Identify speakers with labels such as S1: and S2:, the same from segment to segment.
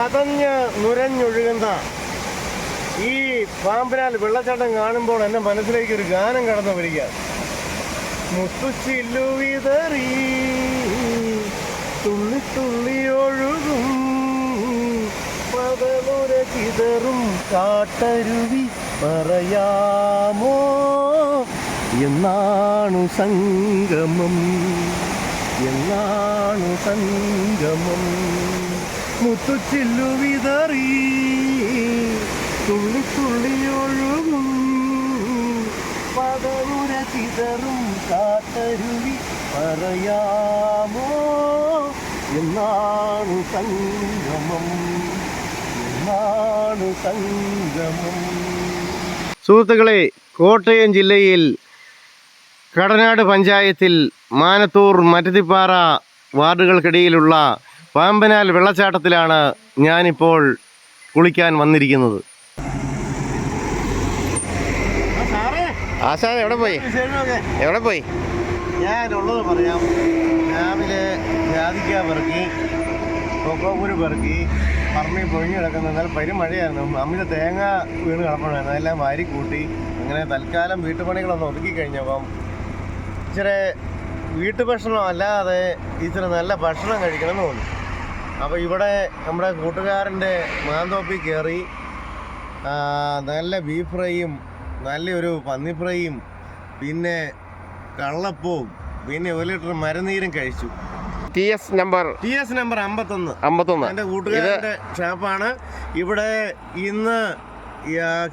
S1: പതഞ്ഞ് നുരഞ്ഞൊഴുകുന്ന ഈ പാമ്പിനാൽ വെള്ളച്ചാട്ടം കാണുമ്പോൾ എന്റെ മനസ്സിലേക്ക് ഒരു ഗാനം കടന്നു വരിക. മുത്തുച്ചില്ലു വിതറി തുള്ളി തുള്ളി ഒഴുകും. പതമുര ചിതറും കാട്ടരുവി പറയാമോ എന്നാണു സംഗമം? എന്നാണു സംഗമം? മുത്തുച്ചില്ലു വിതറി തുള്ളി തുള്ളി ഒഴുകും. പതമുര ചിതറും കാട്ടരുവി പറയാമോ? എന്നാണ് സംഗമം എന്നാണ് സംഗമം. സുഹൃത്തുക്കളെ കോട്ടയം ജില്ലയിൽ കടനാട് പഞ്ചായത്തിൽ മാനത്തൂർ മറ്റത്തിപ്പാറ വാർഡുകൾക്കിടയിലുള്ള പാമ്പനാൽ വെള്ളച്ചാട്ടത്തിലാണ് ഞാനിപ്പോൾ കുളിക്കാൻ വന്നിരിക്കുന്നത്.
S2: ആശാ എവിടെ പോയി? എവിടെ പോയി?
S1: ഞാനുള്ളത് പറയാം. രാവിലെ ജാതിക്ക പെറുക്കി കൊക്കോപുരി പെറുക്കി പറമ്പിൽ പൊഴിഞ്ഞ് കിടക്കുന്ന എന്നാൽ പെരുമഴയായിരുന്നു. അമ്മിന്റെ തേങ്ങ വീണ് കിടപ്പണമായിരുന്നു അതെല്ലാം വാരി കൂട്ടി അങ്ങനെ തൽക്കാലം വീട്ടുപണികളൊന്ന് ഒതുക്കി കഴിഞ്ഞപ്പം ഇച്ചിരി വീട്ടുഭക്ഷണം അല്ലാതെ ഇച്ചിരി നല്ല ഭക്ഷണം കഴിക്കണമെന്ന് തോന്നി. അപ്പോൾ ഇവിടെ നമ്മുടെ കൂട്ടുകാരന്റെ മാന്തോപ്പി കയറി നല്ല ബീഫ് ഫ്രൈയും നല്ലൊരു പന്നി ഫ്രൈയും പിന്നെ കള്ളപ്പവും പിന്നെ ഒരു ലിറ്റർ മരുന്നീരും കഴിച്ചു.
S2: T S number
S1: T S number അമ്പത്തൊന്ന്.
S2: അമ്പത്തൊന്ന്.
S1: എന്റെ കൂട്ടുകാരന്റെ ഷാപ്പാണ്. ഇവിടെ ഇന്ന്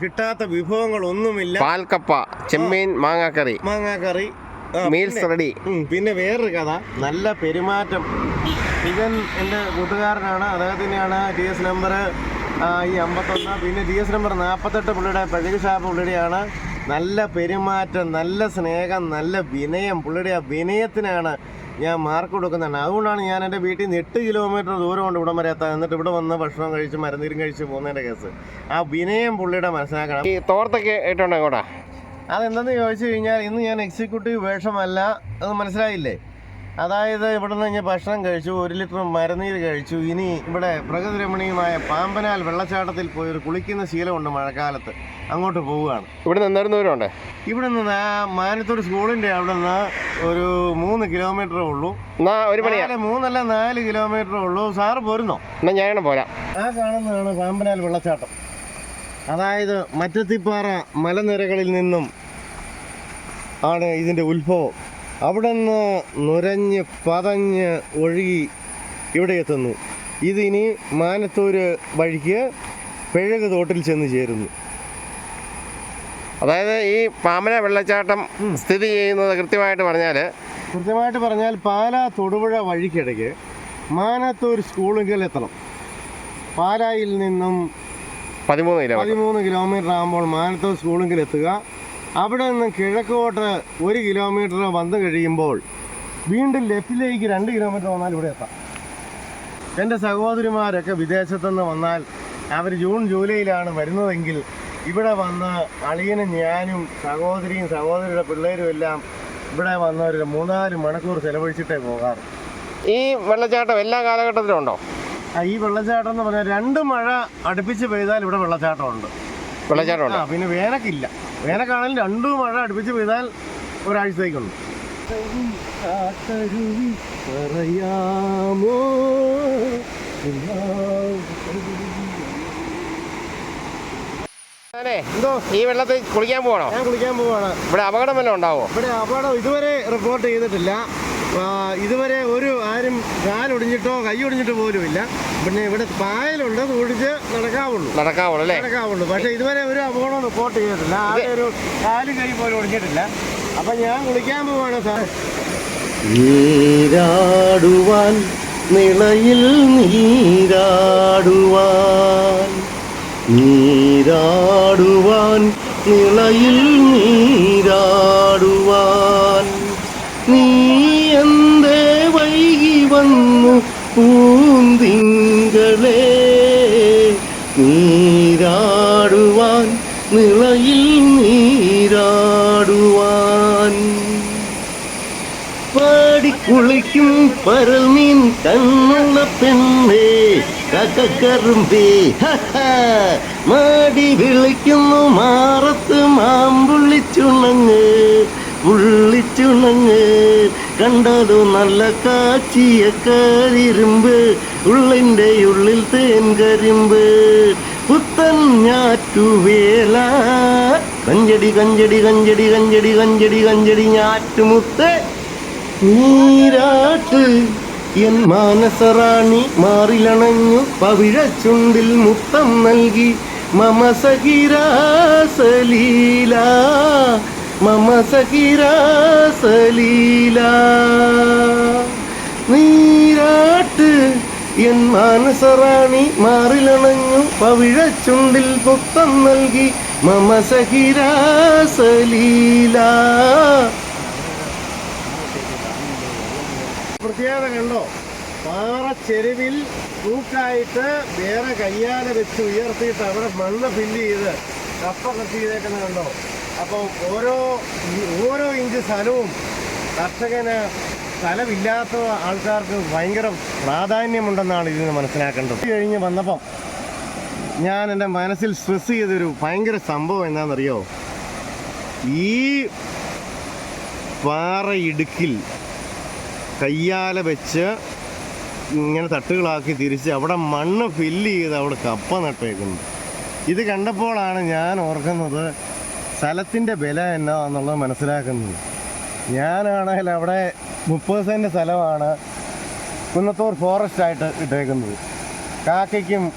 S1: കിട്ടാത്ത വിഭവങ്ങളൊന്നുമില്ല.
S2: പാൽക്കപ്പ ചെമ്മീൻ മാങ്ങാക്കറി.
S1: മാങ്ങാക്കറി.
S2: മീൽസ് റെഡി
S1: പിന്നെ വേറൊരു കഥ. നല്ല പെരുമാറ്റം. ഇവൻ എന്റെ കൂട്ടുകാരനാണ്. അദ്ദേഹത്തിന്റെയാണ് ടി എസ് നമ്പർ ഈ അമ്പത്തൊന്ന് പിന്നെ ടി എസ് നമ്പർ നാൽപ്പത്തെട്ട് പുള്ളിയുടെ പഴകി ഷാപ്പ് പുള്ളിയുടെയാണ്. നല്ല പെരുമാറ്റം നല്ല സ്നേഹം നല്ല വിനയം പുള്ളിയുടെ ആ വിനയത്തിനാണ് ഞാൻ മാർക്ക് കൊടുക്കുന്നതാണ്. അതുകൊണ്ടാണ് ഞാൻ എന്റെ വീട്ടിൽ നിന്ന് എട്ട് കിലോമീറ്റർ ദൂരമുണ്ട് ഇവിടം വരെ എത്താൻ എന്നിട്ട് ഇവിടെ വന്ന് ഭക്ഷണം കഴിച്ച് മരുന്നീരും കഴിച്ച് പോകുന്നതിന്റെ കേസ്. ആ വിനയം പുള്ളിയുടെ മനസ്സിലാക്കണം.
S2: ഈ തോർത്തൊക്കെ ഇട്ടുണ്ടോ കൂടാ
S1: അതെന്തെന്ന് ചോദിച്ചു കഴിഞ്ഞാൽ ഇന്ന് ഞാൻ എക്സിക്യൂട്ടീവ് വേഷമല്ല. അത് മനസ്സിലായില്ലേ? അതായത് ഇവിടുന്ന് ഞാൻ ഭക്ഷണം കഴിച്ചു ഒരു ലിറ്റർ മരുന്നീര് കഴിച്ചു. ഇനി ഇവിടെ പ്രകൃതി രമണീയമായ പാമ്പനാൽ വെള്ളച്ചാട്ടത്തിൽ പോയി ഒരു കുളിക്കുന്ന ശീലമുണ്ട് മഴക്കാലത്ത്. അങ്ങോട്ട് പോവുകയാണ്.
S2: ഇവിടെ നിന്നൊരു ദൂരമുണ്ട്?
S1: ഇവിടെ നിന്ന് ആ മാനത്തൂർ സ്കൂളിന്റെ അവിടെ നിന്ന് ഒരു മൂന്ന് കിലോമീറ്ററേ ഉള്ളൂ.
S2: ഒരു മണി
S1: നാല് മൂന്നല്ല നാല് കിലോമീറ്ററേ ഉള്ളൂ. സാറ് പോരുന്നോ?
S2: എന്നാ ഞാനും പോരാം.
S1: ആ കാണുന്നതാണ് പാമ്പനാൽ വെള്ളച്ചാട്ടം. അതായത് മറ്റത്തിപ്പാറ മലനിരകളിൽ നിന്നും ആണ് ഇതിന്റെ ഉത്ഭവം. അവിടെ നിന്ന് നുരഞ്ഞ് പതഞ്ഞ് ഒഴുകി ഇവിടെ എത്തുന്നു. ഇതിനി മാനത്തൂര് വഴിക്ക് പിഴക് തോട്ടിൽ ചെന്ന് ചേരുന്നു.
S2: അതായത് ഈ പാമന വെള്ളച്ചാട്ടം സ്ഥിതി ചെയ്യുന്നത് കൃത്യമായിട്ട് പറഞ്ഞാൽ
S1: കൃത്യമായിട്ട് പറഞ്ഞാൽ പാലാ തൊടുപുഴ വഴിക്കിടയ്ക്ക് മാനത്തൂർ സ്കൂളുകൾ എത്തണം. പാലായിൽ നിന്നും
S2: പതിമൂന്ന് കിലോ
S1: പതിമൂന്ന് കിലോമീറ്റർ ആകുമ്പോൾ മാനത്തൂർ സ്കൂളുകൾ എത്തുക. അവിടെ നിന്ന് കിഴക്കോട്ട് ഒരു കിലോമീറ്റർ വന്നു കഴിയുമ്പോൾ വീണ്ടും ലെഫ്റ്റിലേക്ക് രണ്ട് കിലോമീറ്റർ വന്നാൽ ഇവിടെ എത്താം. എന്റെ സഹോദരിമാരൊക്കെ വിദേശത്തുനിന്ന് വന്നാൽ അവർ ജൂൺ ജൂലൈയിലാണ് വരുന്നതെങ്കിൽ ഇവിടെ വന്ന് അളിയനും ഞാനും സഹോദരിയും സഹോദരിയുടെ പിള്ളേരും എല്ലാം ഇവിടെ വന്ന് ഒരു മൂന്നാൽ മണിക്കൂർ ചെലവഴിച്ചിട്ടേ പോകാറ്.
S2: ഈ വെള്ളച്ചാട്ടം എല്ലാ കാലഘട്ടത്തിലും ഉണ്ടോ?
S1: ആ, ഈ വെള്ളച്ചാട്ടം എന്ന് പറഞ്ഞാൽ രണ്ട് മഴ അടുപ്പിച്ച് പെയ്താൽ ഇവിടെ വെള്ളച്ചാട്ടമുണ്ട്.
S2: വെള്ളച്ചാട്ടം
S1: പിന്നെ വേനക്കില്ല. വേനക്കാണെങ്കിൽ രണ്ടു മഴ അടുപ്പിച്ച് പെയ്താൽ ഒരാഴ്ചത്തേക്കുണ്ട് പറയാമോ
S2: അതെ
S1: എന്തോ
S2: ഈ വെള്ളത്തിൽ കുളിക്കാൻ പോവാണോ?
S1: ഞാൻ കുളിക്കാൻ പോവാണ്.
S2: ഇവിടെ അപകടം വല്ലതും ഉണ്ടാവോ?
S1: ഇവിടെ അപകടം ഇതുവരെ റിപ്പോർട്ട് ചെയ്തിട്ടില്ല. ഇതുവരെ ഒരു ആരും കാലൊടിഞ്ഞിട്ടോ കൈ ഒടിഞ്ഞിട്ടോ പോലും ഇല്ല പിന്നെ ഇവിടെ പായലുണ്ട് അത് ഒടിച്ച് നടക്കാവുള്ളൂ.
S2: നടക്കാവുള്ളൂ അല്ലേ?
S1: നടക്കാവുള്ളൂ. പക്ഷേ ഇതുവരെ ഒരു അപകടം റിപ്പോർട്ട് ചെയ്തിട്ടില്ല. ആകെ ഒരു കാലും കൈ പോലും ഒടിഞ്ഞിട്ടില്ല. അപ്പം ഞാൻ കുളിക്കാൻ പോവാണ് സാർ. നീരാടുവാൻ നിളയിൽ നീരാടുവാൻ. നീരാടുവാൻ നിളയിൽ നീരാടുവാൻ. വന്നു പൂന്തിങ്കളേ. നീരാടുവാൻ നിളയിൽ നീരാടുവാൻ. പാടിക്കുളിക്കും പരമീൻ കണ്ണുള്ള പെണ്ണേ. കക്കറുമ്പി മാടി വിളിക്കുന്നു മാറത്ത് മാമ്പുള്ളിച്ചുണങ്ങ് പുള്ളിച്ചുണങ്ങ് കണ്ടതു നല്ല കാച്ചിയ കരിരുമ്പ് ഉള്ളിന്റെ ഉള്ളിൽ തേൻ കരിമ്പ്. പുത്തൻ ഞാറ്റുവേല കഞ്ചടി കഞ്ചടി കഞ്ചടി കഞ്ചടി കഞ്ചടി കഞ്ചടി ഞാറ്റുമുത്ത് നീരാട്ട് എൻ മാനസറാണി മാറിലണഞ്ഞു പവിഴച്ചുണ്ടിൽ മുത്തം നൽകി മമ സഖിരാസലീല മമ സഖിരാസലീല നീരാട്ട് എൻ മാനസറാണി മാറിലണഞ്ഞു പവിഴച്ചുണ്ടിൽ പുത്തം നൽകി മമ സഖിരാസലീല പ്രത്യേകത കണ്ടോ? പാറച്ചെരുവിൽ തൂക്കായിട്ട് വേറെ കയ്യാല വെച്ച് ഉയർത്തിയിട്ട് അവിടെ മണ്ണ് ഫില്ല് ചെയ്ത് കപ്പ കത്തിയിലേക്കുന്നത് കണ്ടോ? അപ്പോൾ ഓരോ ഓരോ ഇഞ്ച് സ്ഥലവും കർഷകന് സ്ഥലമില്ലാത്ത ആൾക്കാർക്ക് ഭയങ്കര പ്രാധാന്യമുണ്ടെന്നാണ് ഇതിന് മനസ്സിലാക്കേണ്ടത്. കഴിഞ്ഞ് വന്നപ്പം ഞാൻ എന്റെ മനസ്സിൽ സ്ട്രെസ് ചെയ്തൊരു ഭയങ്കര സംഭവം എന്താണെന്നറിയോ? ഈ പാറ ഇടുക്കിൽ കയ്യാല വെച്ച് ഇങ്ങനെ തട്ടുകളാക്കി തിരിച്ച് അവിടെ മണ്ണ് ഫില്ല് ചെയ്ത് അവിടെ കപ്പ നട്ടേക്കുന്നു. ഇത് കണ്ടപ്പോഴാണ് ഞാൻ ഓർക്കുന്നത് സ്ഥലത്തിന്റെ വില എന്നാന്നുള്ളത് മനസ്സിലാക്കുന്നത്. ഞാനാണെങ്കിൽ അവിടെ മുപ്പത് സെന്റ് സ്ഥലമാണ് കുന്നത്തൂർ ഫോറസ്റ്റ് ആയിട്ട് ഇട്ടേക്കുന്നത്. കാക്കയ്ക്കും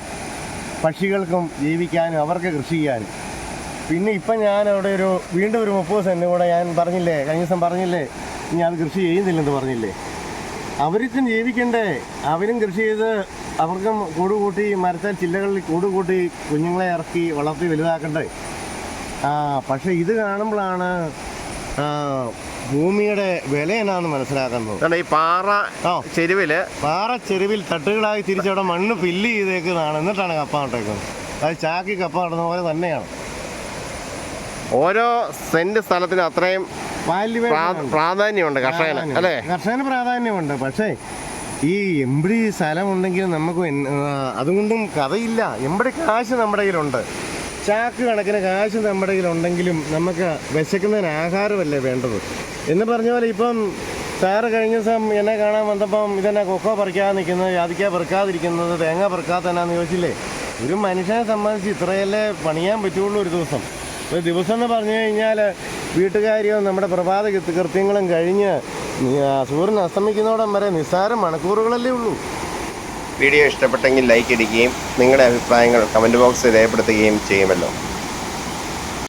S1: പക്ഷികൾക്കും ജീവിക്കാനും അവർക്ക് കൃഷി ചെയ്യാനും. പിന്നെ ഇപ്പം ഞാൻ അവിടെ ഒരു വീണ്ടും ഒരു മുപ്പത് സെന്റ് കൂടെ ഞാൻ പറഞ്ഞില്ലേ കഴിഞ്ഞ ദിവസം പറഞ്ഞില്ലേ ഇനി അത് കൃഷി ചെയ്യുന്നില്ലെന്ന് പറഞ്ഞില്ലേ. അവർക്കും ജീവിക്കണ്ടേ. അവരും കൃഷി ചെയ്ത് അവർക്കും കൂടുകൂട്ടി മരത്തെ ചില്ലകളിൽ കൂടുകൂട്ടി കുഞ്ഞുങ്ങളെ ഇറക്കി വളർത്തി വലുതാക്കണ്ടേ. ആ പക്ഷെ ഇത് കാണുമ്പോഴാണ് ഭൂമിയുടെ വില എന്നാന്ന് മനസ്സിലാക്കുന്നത്.
S2: ഈ പാറ ചെരുവിൽ
S1: പാറ ചെരുവിൽ തട്ടുകളായി തിരിച്ചവിടെ മണ്ണ് ഫില്ല് ചെയ്തേക്കുന്നതാണ്. എന്നിട്ടാണ് കപ്പ നട്ടേക്കുന്നത് അത് ചാക്കി കപ്പ നടുന്ന പോലെ തന്നെയാണ്.
S2: ഓരോ സെന്റ് സ്ഥലത്തിന് അത്രയും. പ്രാധാന്യമുണ്ട് കർഷകന് അല്ലെ?
S1: കർഷകന് പ്രാധാന്യമുണ്ട്. പക്ഷേ ഈ എമ്പടി സ്ഥലമുണ്ടെങ്കിൽ നമുക്ക് അതുകൊണ്ടും കഥയില്ല. എമ്പടി കാശ് നമ്മുടെ കയ്യിലുണ്ട്. ചാക്ക് കണക്കിന് കാശ് നമ്മുടെ കയ്യിലുണ്ടെങ്കിലും നമുക്ക് വിശക്കുന്നതിന് ആഹാരമല്ലേ വേണ്ടത്? എന്ന് പറഞ്ഞ പോലെ ഇപ്പം സാറ് കഴിഞ്ഞ ദിവസം എന്നെ കാണാൻ വന്നപ്പം ഇതെന്നെ കൊക്കോ പറിക്കാതെ നിൽക്കുന്നത് യാതിക്ക പെറുക്കാതിരിക്കുന്നത് തേങ്ങ പെറുക്കാത്തന്നാന്ന് ചോദിച്ചില്ലേ? ഒരു മനുഷ്യനെ സംബന്ധിച്ച് ഇത്രയല്ലേ പണിയാൻ പറ്റുള്ളൂ ഒരു ദിവസം. ഒരു ദിവസം എന്ന് പറഞ്ഞു കഴിഞ്ഞാൽ വീട്ടുകാരിയോ നമ്മുടെ പ്രഭാത കൃത്യ- കൃത്യങ്ങളും കഴിഞ്ഞ് സൂര്യൻ അസ്തമിക്കുന്നതോടം വരെ നിസ്സാര മണിക്കൂറുകളല്ലേ ഉള്ളൂ.
S2: വീഡിയോ ഇഷ്ടപ്പെട്ടെങ്കിൽ ലൈക്ക് ഇടുകയും നിങ്ങളുടെ അഭിപ്രായങ്ങൾ കമന്റ് ബോക്സിൽ രേഖപ്പെടുത്തുകയും ചെയ്യുമല്ലോ.